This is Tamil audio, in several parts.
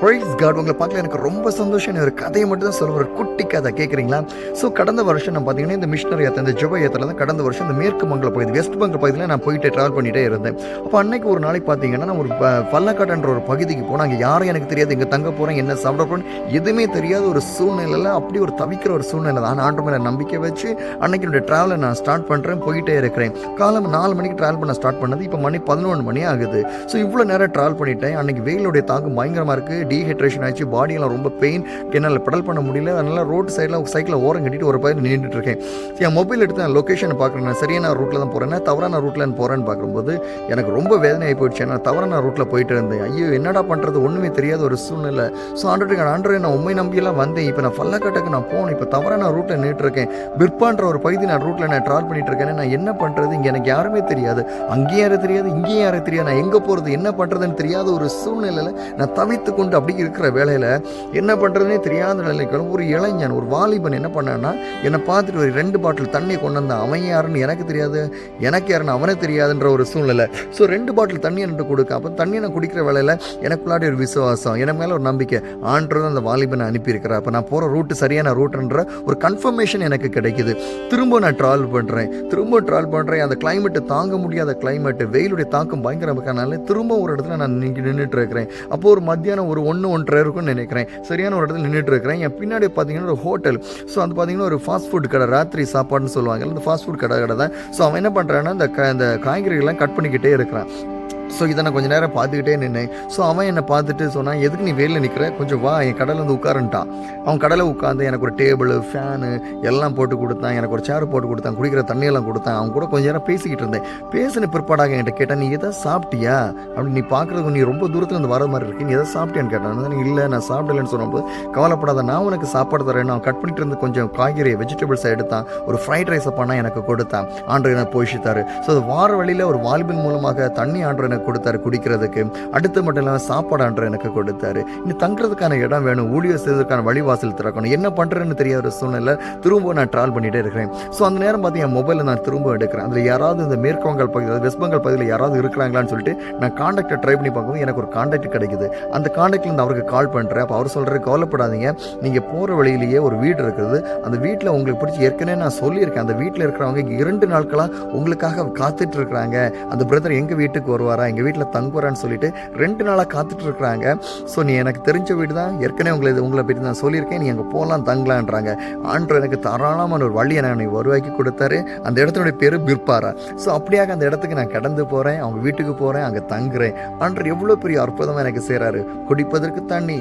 ப்ரைஸ் காட் உங்களை பார்க்கல எனக்கு ரொம்ப சந்தோஷம். ஒரு கதையை மட்டும் தான் சொல்ல ஒரு குட்டி கதை கேட்குறீங்களா? ஸோ கடந்த வருஷம் நான் பார்த்தீங்கன்னா இந்த மிஷினரி ஏற்ற இந்த ஜுப ஏத்தில் தான் கடந்த வருஷம் இந்த மேற்கு மங்கல பகுதி வெஸ்ட் பெங்கல் பகுதியில் நான் போயிட்டு ட்ராவல் பண்ணிட்டே இருந்தேன். அப்போ அன்னைக்கு ஒரு நாளைக்கு பார்த்தீங்கன்னா நான் ஒரு ப- ஒரு பகுதிக்கு போனேன். அங்கே யாரும் எனக்கு தெரியாது இங்கே தங்க போகிறேன் என்ன சாப்பிட போகிறேன் எதுவுமே தெரியாத ஒரு சூழ்நிலையில் அப்படி ஒரு தவிக்கிற ஒரு சூழ்நிலை தான். ஆனால் ஆண்டு மேலே நம்பிக்கை வச்சு அன்னைக்கு என்னுடைய ட்ராவலை நான் ஸ்டார்ட் பண்ணுறேன் போயிட்டே இருக்கிறேன். காலம் நாலு மணிக்கு ட்ராவல் பண்ண ஸ்டார்ட் பண்ணது இப்போ மணி பதினொன்று மணி ஆகுது. ஸோ இவ்வளோ நேரம் ட்ராவல் பண்ணிட்டேன். அன்னைக்கு வெயிலுடைய தாக்கம் பயங்கரமாக இருக்குது டீஹைட்ரேஷன் ஆச்சு பாடியெல்லாம் ரொம்ப பெயின் என்னால் பெடல் பண்ண முடியல. அதனால ரோட் சைடில் சைக்கிளை ஓரம் கட்டிட்டு ஒரு பயிர் நின்றுட்டு இருக்கேன். என் மொபைல் எடுத்து நான் லொக்கேஷனை பார்க்குறேன். நான் சரியான ரூட்டில் தான் போகிறேன் தவறான ரூட்டில் நான் போகிறேன்னு பார்க்கும்போது எனக்கு ரொம்ப வேதனையாக போயிடுச்சு. நான் தவறான ரூட்டில் போயிட்டு இருந்தேன். ஐயோ என்னடா பண்ணுறது ஒன்றுமே தெரியாத ஒரு சூழ்நிலை. ஸோ ஆண்டோட ஆண்டரை நான் உண்மை நம்பியெல்லாம் வந்தேன். இப்போ நான் பல்லக்காட்டுக்கு நான் போகணும். இப்போ தவறான ரூட்டில் நின்றுட்டு இருக்கேன். பிற்பான்ற ஒரு பகுதி நான் ரூட்டில் நான் ட்ராவல் பண்ணிட்டு இருக்கேன் நான் என்ன பண்ணுறது இங்கே எனக்கு யாருமே தெரியாது. அங்கேயும் யாரும் தெரியாது இங்கேயும் யாரும் தெரியாது. நான் எங்கே போகிறது என்ன பண்ணுறதுன்னு தெரியாத ஒரு சூழ்நிலையில் நான் தவித்து கொண்டு அப்படி இருக்கிற வேலையில் என்ன பண்ணுறதுனே தெரியாத நிலைக்கு ஒரு இளைஞன் ஒரு வாலிபன் என்ன பண்ணான்னா என்னை பார்த்துட்டு ஒரு ரெண்டு பாட்டில் தண்ணி கொண்டு வந்தான். அவன் யாருன்னு எனக்கு தெரியாது. எனக்கு யாருன்னு அவனே தெரியாதுன்ற ஒரு சூழ்நிலை. ஸோ ரெண்டு பாட்டில் தண்ணி எனக்கு கொடுக்க. அப்போ தண்ணி நான் குடிக்கிற வேலையில் எனக்குள்ளாடி ஒரு விசுவாசம் எனக்கு மேலே ஒரு நம்பிக்கை. ஆண்டவர் அந்த வாலிபனை அனுப்பியிருக்கிறார். அப்போ நான் போகிற ரூட்டு சரியான ரூட்டுன்ற ஒரு கன்ஃபர்மேஷன் எனக்கு கிடைக்குது. திரும்ப நான் ட்ராவல் பண்ணுறேன் திரும்ப ட்ராவல் பண்ணுறேன் அந்த கிளைமேட்டு தாங்க முடியாத கிளைமேட்டு வெயிலுடைய தாக்கம் பயங்கரமாக்கனால திரும்ப ஒரு இடத்துல நான் நின்று நின்றுட்டு இருக்கிறேன். அப்போ ஒரு மத்தியானம் ஒரு ஒன்று ஒன்றரை இருக்கும்னு நினைக்கிறேன். சரியான ஒரு இடத்துல நின்றுட்டு இருக்கிறேன் என் பின்னாடி பார்த்தீங்கன்னா ஒரு ஹோட்டல். ஸோ அது பார்த்தீங்கன்னா ஒரு ஃபாஸ்ட் ஃபுட் கடை ராத்திரி சாப்பாடுன்னு சொல்லுவாங்க அந்த ஃபாஸ்ட் ஃபுட் கடை கடை தான். ஸோ அவன் என்ன பண்ணுறான்னா இந்த க அந்த காய்கறிகள்லாம் கட் பண்ணிக்கிட்டே இருக்கிறான். ஸோ இதை நான் கொஞ்சம் நேரம் பார்த்துக்கிட்டே நின்னேன். ஸோ அவன் என்னை பார்த்துட்டு சொன்னான் எதுக்கு நீ வெளியில் நிற்கிற கொஞ்சம் வா என் கடலில் வந்து உட்காருன்ட்டான். அவன் கடலை உட்காந்து எனக்கு ஒரு டேபிள் ஃபேனு எல்லாம் போட்டு கொடுத்தான். எனக்கு ஒரு சேர் போட்டு கொடுத்தான். குடிக்கிற தண்ணியெல்லாம் கொடுத்தான். அவன் கூட கொஞ்சம் நேரம் பேசிக்கிட்டு இருந்தேன். பேசின பிற்பாடாக என்கிட்ட கேட்டான் நீ எதை சாப்பிட்டியா? அப்படி நீ பார்க்குறதுக்கு நீ ரொம்ப தூரத்தில் இருந்து வர மாதிரி இருக்கு. நீ எதை சாப்பிட்டியான்னு கேட்டான். இல்லை நான் சாப்பிடலன்னு சொன்னபோது கவலைப்படாத நான் உனக்கு சாப்பாடு தரேன் அவன் கட் பண்ணிட்டு இருந்து கொஞ்சம் காய்கறி வெஜிடபிள்ஸ் எடுத்தான். ஒரு ஃப்ரைட் ரைஸை பண்ணால் எனக்கு கொடுத்தான். ஆண்டு எனக்கு போஷித்தாரு. ஸோ வார வழியில் ஒரு வாலிபின் மூலமாக தண்ணி ஆண்டு எனக்கு கொடுத்தாரு குடிக்கிறதுக்கு. அடுத்து மட்டும் இல்லாமல் சாப்பாடு ஆண்டர் எனக்கு கொடுத்தாரு. இனி தங்குறதுக்கான இடம் வேணும் ஊழியர் செய்வதற்கான வழிவாசல் திறக்கணும். என்ன பண்ணுறேன்னு தெரியாத ஒரு சூழ்நிலை திரும்ப நான் ட்ராவல் பண்ணிட்டே இருக்கிறேன். ஸோ அந்த நேரம் பார்த்து என் மொபைலில் நான் திரும்ப எடுக்கிறேன். அதில் யாராவது இந்த மேற்கு வங்காள் பகுதி வெஸ்ட் பெங்கால் பகுதியில் யாராவது இருக்கிறாங்களான்னு சொல்லிட்டு நான் காண்டாக்டை ட்ரை பண்ணி பார்க்கும்போது எனக்கு ஒரு காண்டாக்ட் கிடைக்குது. அந்த காண்டாக்ட்ல இருந்து அவருக்கு கால் பண்ணுறேன் அப்போ அவர் சொல்கிற கவலைப்படாதீங்க. நீங்கள் போகிற வழியிலேயே ஒரு வீடு இருக்குது. அந்த வீட்டில் உங்களுக்கு பிடிச்சி ஏற்கனவே நான் சொல்லியிருக்கேன். அந்த வீட்டில் இருக்கிறவங்க இரண்டு நாட்களாக உங்களுக்காக காத்துட்டு இருக்கிறாங்க. அந்த பிரதர் எங்கள் வீட்டுக்கு வருவாரா எங்கள் வீட்டில் தங்குறேன்னு சொல்லிட்டு ரெண்டு நாளாக காத்துட்டு இருக்கிறாங்க ஸோ நீ எனக்கு தெரிஞ்ச வீடு தான் ஏற்கனவே உங்களை உங்களை பற்றி நான் சொல்லியிருக்கேன். நீ அங்கே போகலாம் தங்கலான்றாங்க. ஆண்டு எனக்கு தாராளமான ஒரு வழியை நான் எனக்கு உருவாக்கி கொடுத்தாரு. அந்த இடத்தினுடைய பேர் பிற்பாரா. ஸோ அப்படியாக அந்த இடத்துக்கு நான் கடந்து போகிறேன் அவங்க வீட்டுக்கு போகிறேன் அங்கே தங்குறேன். ஆண்டு எவ்வளோ பெரிய அற்புதமாக எனக்கு செய்கிறாரு குடிப்பதற்கு தண்ணி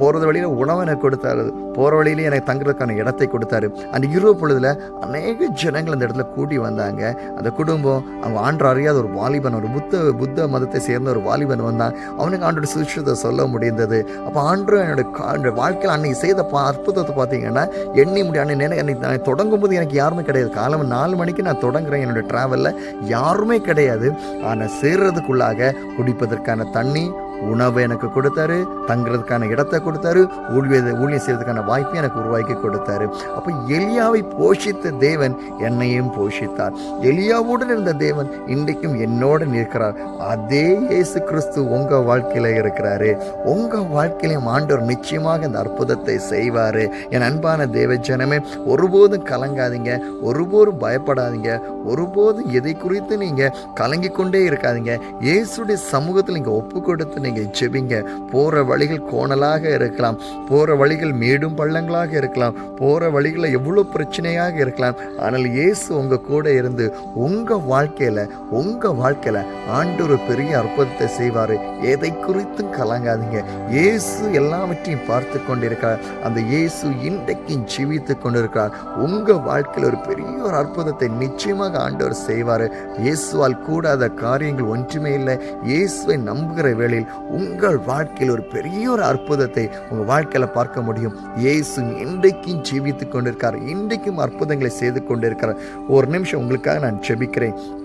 போகிறது வழியில் உணவு எனக்கு கொடுத்தாரு. போகிற வழியிலே எனக்கு தங்குறதுக்கான இடத்தை கொடுத்தாரு. அந்த இரவு பொழுதில் அநேக ஜனங்கள் அந்த இடத்துல கூட்டி வந்தாங்க. அந்த குடும்பம் அவங்க ஆண்டு அறியாத ஒரு வாலிபன் ஒரு புத்த புத்த மதத்தை சேர்ந்த ஒரு வாலிபன் வந்தான். அவனுக்கு ஆண்டோட சுவிசேஷத்தை சொல்ல முடிந்தது. அப்போ ஆண்டு என்னோட வாழ்க்கையில் அன்னைக்கு செய்த பா அற்புதத்தை பார்த்தீங்கன்னா எண்ணி முடியும் அன்னைக்கு அன்னைக்கு நான் தொடங்கும் போது எனக்கு யாருமே கிடையாது. காலம் நாலு மணிக்கு நான் தொடங்குறேன் என்னோட ட்ராவலில் யாருமே கிடையாது. ஆனால் சேர்றதுக்குள்ளாக குடிப்பதற்கான தண்ணி உணவை எனக்கு கொடுத்தாரு தங்குறதுக்கான இடத்தை கொடுத்தாரு ஊழிய ஊழியம் செய்வதற்கான வாய்ப்பை எனக்கு உருவாக்கி கொடுத்தாரு. அப்போ எலியாவை போஷித்த தேவன் என்னையும் போஷித்தார். எலியாவுடன் இருந்த தேவன் இன்றைக்கும் என்னோடு நிற்கிறார். அதே இயேசு கிறிஸ்து உங்க வாழ்க்கையில இருக்கிறாரு. உங்க வாழ்க்கையிலையும் ஆண்டவர் நிச்சயமாக இந்த அற்புதத்தை செய்வார். என் அன்பான தேவ ஜனமே ஒருபோதும் கலங்காதீங்க. ஒருபோதும் பயப்படாதீங்க. ஒருபோதும் எதை குறித்து நீங்கள் கலங்கி கொண்டே இருக்காதீங்க. இயேசுடைய சமூகத்தில் நீங்கள் ஒப்பு கொடுத்து நீங்கள் ஜெபிங்க. போகிற வழிகள் கோணலாக இருக்கலாம். போகிற வழிகள் மேடும் பள்ளங்களாக இருக்கலாம். போகிற வழிகளில் எவ்வளோ பிரச்சனையாக இருக்கலாம். ஆனால் இயேசு உங்கள் கூட இருந்து உங்கள் வாழ்க்கையில் உங்கள் வாழ்க்கையில் ஆண்டு ஒரு பெரிய அற்புதத்தை செய்வார். எதை குறித்தும் கலங்காதீங்க. இயேசு எல்லாவற்றையும் பார்த்து கொண்டிருக்கிறார். அந்த இயேசு இன்றைக்கும் ஜீவித்து கொண்டிருக்கிறார். உங்கள் வாழ்க்கையில் ஒரு பெரிய ஒரு அற்புதத்தை நிச்சயமாக ஆண்டவர் செய்வார். இயேசுவால் கூடாத காரியங்கள் ஒன்றுமே இல்லை. இயேசுவை நம்புகிற வேளையில் உங்கள் வாழ்க்கையில் ஒரு பெரிய ஒரு அற்புதத்தை உங்கள் வாழ்க்கையில் பார்க்க முடியும். இயேசு இன்றைக்கும் ஜீவித்து கொண்டிருக்கார். இன்றைக்கும் அற்புதங்களை செய்து கொண்டிருக்கிறார். ஒரு நிமிஷம் உங்களுக்காக நான் ஜெபிக்கிறேன்.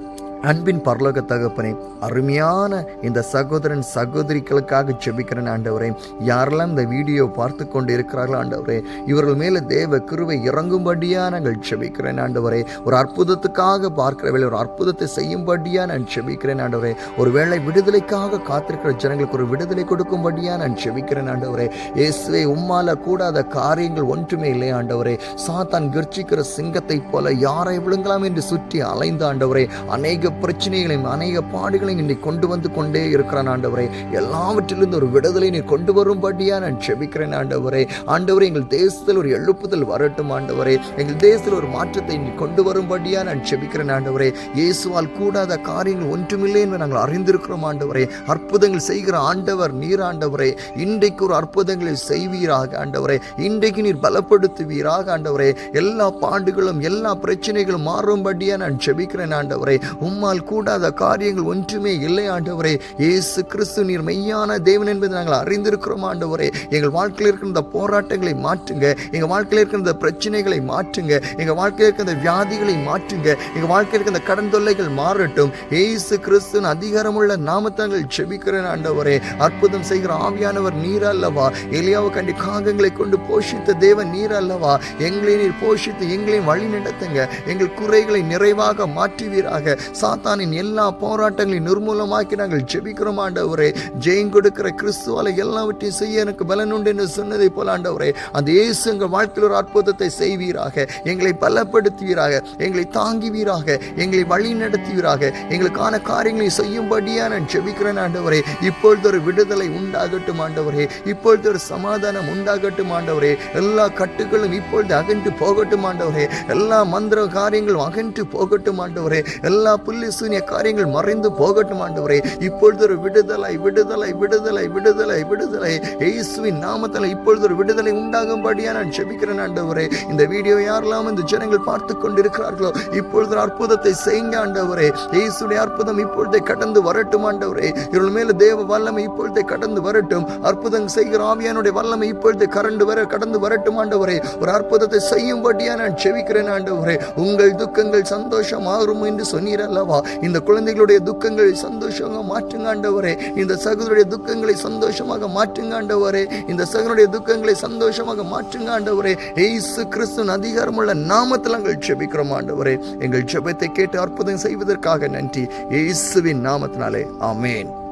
அன்பின் பரலோக தகப்பனே அருமையான இந்த சகோதரன் சகோதரிகளுக்காக செபிக்கிறேன் ஆண்டவரே. யாரெல்லாம் இந்த வீடியோ பார்த்து கொண்டு இருக்கிறார்களோ ஆண்டவரே இவர்கள் மேலே தேவ கிருவை இறங்கும்படியா நாங்கள் ஜெபிக்கிறேன் ஆண்டவரே. ஒரு அற்புதத்துக்காக பார்க்கிற வேலை ஒரு அற்புதத்தை செய்யும்படியா நான் ஜெபிக்கிறேன் ஆண்டவரே. ஒரு வேளை விடுதலைக்காக காத்திருக்கிற ஜனங்களுக்கு ஒரு விடுதலை கொடுக்கும்படியா நான் செபிக்கிறேன் ஆண்டவரே. இயேசுவே உம்மால கூடாத காரியங்கள் ஒன்றுமே இல்லை ஆண்டவரே. சாத்தான் கர்ச்சிக்கிற சிங்கத்தை போல யாரை விழுங்கலாம் என்று சுற்றி அலைந்த ஆண்டவரே. அநேக பிரச்சனைகளையும் அநேக பாடுகளையும் நீ கொண்டு வந்து கொண்டே இருக்கிறான் ஆண்டவரே. எல்லாவற்றிலிருந்து ஒரு விடுதலை நீ கொண்டு வரும்படியா நான் செபிக்கிறேன் ஆண்டவரே. ஆண்டவரே எங்கள் தேசத்தில் ஒரு எழுப்புதல் வரட்டும் ஆண்டவரே. எங்கள் தேசத்தில் ஒரு மாற்றத்தை நீ கொண்டு வரும்படியா நான் செபிக்கிறேன் ஆண்டவரே. இயேசுவால் கூடாத காரியங்கள் ஒன்றுமில்லை என்று நாங்கள் அறிந்திருக்கிறோம் ஆண்டவரே. அற்புதங்கள் செய்கிற ஆண்டவர் நீர் ஆண்டவரே. இன்றைக்கு ஒரு அற்புதங்களை செய்வீராக ஆண்டவரே. இன்றைக்கு நீர் பலப்படுத்துவீராக ஆண்டவரே. எல்லா பாண்டுகளும் எல்லா பிரச்சனைகளும் மாறும்படியா நான் செபிக்கிறேன் ஆண்டவரே. உம் நம்மால் கூடாத காரியங்கள் ஒன்றுமே இல்லை ஆண்டவரே. இயேசு கிறிஸ்து நீர் மெய்யான தேவன் என்பதை நாங்கள் அறிந்திருக்கிறோம் ஆண்டவரே. எங்கள் வாழ்க்கையில் இருக்கிற இந்த போராட்டங்களை மாற்றுங்க. எங்கள் வாழ்க்கையில் இருக்கிற இந்த பிரச்சனைகளை மாற்றுங்க. எங்கள் வாழ்க்கையில் இருக்கிற இந்த வியாதிகளை மாற்றுங்க. எங்கள் வாழ்க்கையில் இருக்கிற இந்த கடன் தொல்லைகள் மாறட்டும். ஏசு கிறிஸ்துவின் அதிகாரமுள்ள நாமத்தங்கள் செபிக்கிறேன் ஆண்டவரே. அற்புதம் செய்கிற ஆவியானவர் நீர் அல்லவா? எலியாவை கண்டி காகங்களை கொண்டு போஷித்த தேவன் நீர் அல்லவா? எங்களை நீர் போஷித்து எங்களையும் வழி நடத்துங்க எங்கள் குறைகளை நிறைவாக மாற்றுவீராக. சா சாத்தானின் எல்லா போராட்டங்களையும் நிர்மூலமாக்கி நாங்கள் ஜெபிக்கிறோம் ஆண்டவரே. ஜெயம் கொடுக்கிற கிறிஸ்துவால எல்லாவற்றையும் செய்ய எனக்கு பலன் உண்டு என்று சொன்னதை போல ஆண்டவரே அந்த இயேசு எங்கள் வாழ்க்கையில் ஒரு அற்புதத்தை செய்வீராக. எங்களை பலப்படுத்துவீராக. எங்களை தாங்குவீராக. எங்களை வழி நடத்துவீராக. எங்களுக்கான காரியங்களை செய்யும்படியா நான் ஜெபிக்கிறேன் ஆண்டவரே. இப்பொழுது ஒரு விடுதலை உண்டாகட்டும் ஆண்டவரே. இப்பொழுது ஒரு சமாதானம் உண்டாகட்டும் ஆண்டவரே. எல்லா கட்டுகளும் இப்பொழுது அகன்று போகட்டும் ஆண்டவரே. எல்லா மந்திர காரியங்களும் அகன்று போகட்டும் ஆண்டவரே. எல்லா புள்ளி சூனிய காரியங்கள் மறைந்து போகட்டும் ஆண்டவரே. இப்பொழுது ஒரு விடுதலை விடுதலை விடுதலை விடுதலை விடுதலை. இயேசுவின் நாமத்தில் இப்பொழுது ஒரு விடுதலை உண்டாகும்படியா நான் ஜெபிக்கிறேன் ஆண்டவரே. இந்த வீடியோ யாரெல்லாம் இந்த ஜனங்கள் பார்த்து கொண்டிருக்கிறார்களோ இப்பொழுது அற்புதத்தை செய்யுங்க ஆண்டவரே. இயேசுடைய அற்புதம் இப்பொழுதே கடந்து வரட்டும் ஆண்டவரே. இவர்கள் மேல தேவ வல்லமை இப்பொழுதே கடந்து வரட்டும். அற்புதம் செய்கிற ஆவியானுடைய வல்லமை இப்பொழுது கரண்டு வர கடந்து வரட்டும் ஆண்டவரே. ஒரு அற்புதத்தை செய்யும்படியா நான் செவிக்கிறேன் ஆண்டவரே. உங்கள் துக்கங்கள் சந்தோஷம் ஆகும் என்று சொன்னீர் அல்லவா இந்த குழந்தைகளுடைய துக்கங்களை சந்தோஷமாக மாற்றுங்க ஆண்டவரே. இந்த சகோதரருடைய துக்கங்களை சந்தோஷமாக மாற்றுங்க ஆண்டவரே. இந்த சகனுடைய துக்கங்களை சந்தோஷமாக மாற்றுங்க ஆண்டவரே. ஏசு கிறிஸ்துவின் அதிகாரமுள்ள நாமத்தில் நாங்கள் ஜெபிக்கிறோம் ஆண்டவரே. எங்கள் ஜெபத்தை கேட்டு அற்புதம் செய்வதற்காக நன்றி. இயேசுவின் நாமத்தினாலே ஆமேன்.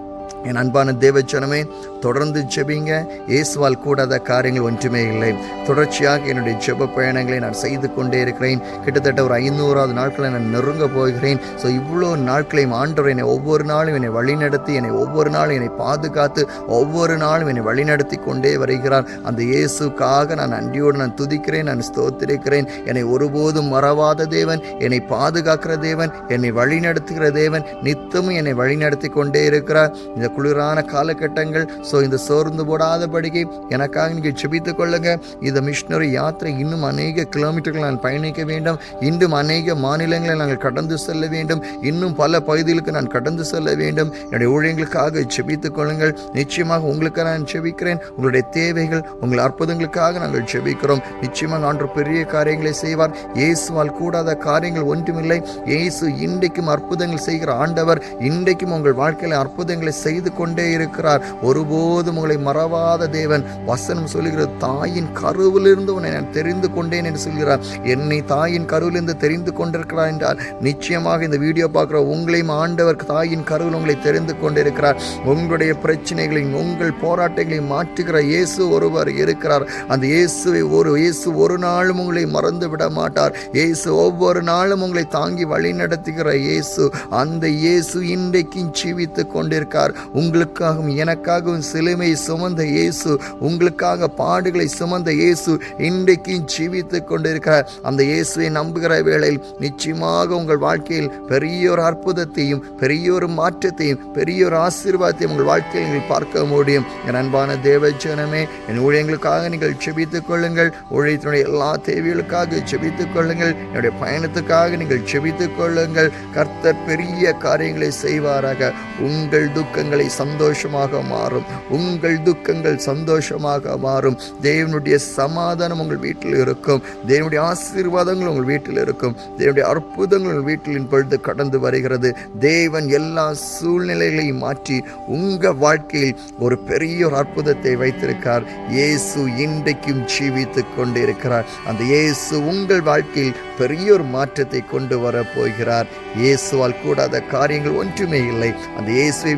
என் அன்பான தேவச்சனமே தொடர்ந்து ஜெபிங்க. இயேசுவால் கூடாத காரியங்கள் ஒன்றுமே இல்லை. தொடர்ச்சியாக என்னுடைய ஜெப பயணங்களை நான் செய்து கொண்டே இருக்கிறேன். கிட்டத்தட்ட ஒரு ஐநூறாவது நாட்களை நான் நெருங்க போகிறேன். ஸோ இவ்வளோ நாட்களையும் ஆண்டவர் என்னை ஒவ்வொரு நாளும் என்னை வழிநடத்தி என்னை ஒவ்வொரு நாளும் என்னை பாதுகாத்து ஒவ்வொரு நாளும் என்னை வழிநடத்தி கொண்டே வருகிறார். அந்த இயேசுக்காக நான் நன்றியோடு நான் துதிக்கிறேன் நான் ஸ்தோத்திருக்கிறேன். என்னை ஒருபோதும் மறவாத தேவன் என்னை பாதுகாக்கிற தேவன் என்னை வழிநடத்துகிற தேவன் நித்தமும் என்னை வழிநடத்தி கொண்டே இருக்கிறார். இந்த குளிரான காலகட்டங்கள் ஸோ இந்த சோர்ந்து போடாதபடிக்கு எனக்காக நீங்கள் செபித்துக் கொள்ளுங்க. இந்த மிஷினரி யாத்திரை இன்னும் அநேக கிலோமீட்டர்கள் நான் பயணிக்க வேண்டும். இன்னும் அநேக மாநிலங்களை நாங்கள் கடந்து செல்ல வேண்டும். இன்னும் பல பகுதிகளுக்கு நான் கடந்து செல்ல வேண்டும். என்னுடைய ஊழியங்களுக்காக செபித்துக் கொள்ளுங்கள். நிச்சயமாக உங்களுக்கு நான் செபிக்கிறேன் உங்களுடைய தேவைகள் உங்கள் அற்புதங்களுக்காக நாங்கள் செபிக்கிறோம் நிச்சயமாக ஆண்டு பெரிய காரியங்களை செய்வார். இயேசுவால் கூடாத காரியங்கள் ஒன்றுமில்லை. இயேசு இன்றைக்கும் அற்புதங்கள் செய்கிற ஆண்டவர் இன்றைக்கும் உங்கள் வாழ்க்கையில் அற்புதங்களை செய்ய செய்து கொண்டே இருக்கிறார். ஒருபோதும் உங்களை மறவாத தேவன். வசனம் சொல்கிறது தாயின் கருவிலிருந்து உன்னை நான் தெரிந்து கொண்டேன் என்று சொல்கிறார். என்னை தாயின் கருவிலிருந்து தெரிந்து கொண்டிருக்கிறார் என்றால் நிச்சயமாக இந்த வீடியோ பார்க்குற உங்களையும் ஆண்டவர் தாயின் கருவில் உங்களை தெரிந்து கொண்டிருக்கிறார். உங்களுடைய பிரச்சனைகளையும் உங்கள் போராட்டங்களையும் மாற்றுகிற இயேசு ஒருவர் இருக்கிறார். அந்த இயேசுவை ஒரு இயேசு ஒரு நாளும் உங்களை மறந்து விட மாட்டார். இயேசு ஒவ்வொரு நாளும் உங்களை தாங்கி வழி நடத்துகிற இயேசு அந்த இயேசு இன்றைக்கும் ஜீவித்து கொண்டிருக்கார். உங்களுக்காகவும் எனக்காகவும் சிலுமை சுமந்த இயேசு உங்களுக்காக பாடுகளை சுமந்த இயேசு இன்றைக்கும் ஜீவித்து கொண்டிருக்கிறார். அந்த இயேசுவை நம்புகிற வேளையில் நிச்சயமாக உங்கள் வாழ்க்கையில் பெரிய ஒரு அற்புதத்தையும் பெரிய ஒரு மாற்றத்தையும் பெரிய ஒரு ஆசீர்வாதத்தையும் உங்கள் வாழ்க்கையில் நீங்கள் பார்க்க முடியும். என் அன்பான தேவஜனமே என் ஊழியங்களுக்காக நீங்கள் செபித்துக் கொள்ளுங்கள். ஊழியத்தினுடைய எல்லா தேவைகளுக்காக செபித்துக் கொள்ளுங்கள். என்னுடைய பயணத்துக்காக நீங்கள் செபித்துக் கொள்ளுங்கள். கர்த்தர் பெரிய காரியங்களை செய்வாராக. உங்கள் துக்கங்கள் துக்கங்களை சந்தோஷமாக மாறும். உங்கள் துக்கங்கள் சந்தோஷமாக மாறும். தேவனுடைய சமாதானம் உங்கள் வீட்டில் இருக்கும். தேவனுடைய ஆசீர்வாதங்கள் உங்கள் வீட்டில் இருக்கும். தேவனுடைய அற்புதங்கள் உங்கள் வீட்டின் பொழுது கடந்து வருகிறது. தேவன் எல்லா சூழ்நிலைகளையும் மாற்றி உங்கள் வாழ்க்கையில் ஒரு பெரிய ஒரு அற்புதத்தை வைத்திருக்கார். இயேசு இன்றைக்கும் ஜீவித்து கொண்டிருக்கிறார். அந்த இயேசு உங்கள் வாழ்க்கையில் பெரிய ஒரு மாற்றத்தை கொண்டு வர போகிறார். இயேசுவால் கூடாத காரியங்கள் ஒன்றுமே இல்லை. அந்த இயேசுவை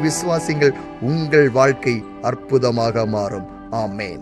விசுவாசிங்கள் உங்கள் வாழ்க்கை அற்புதமாக மாறும். ஆமேன்.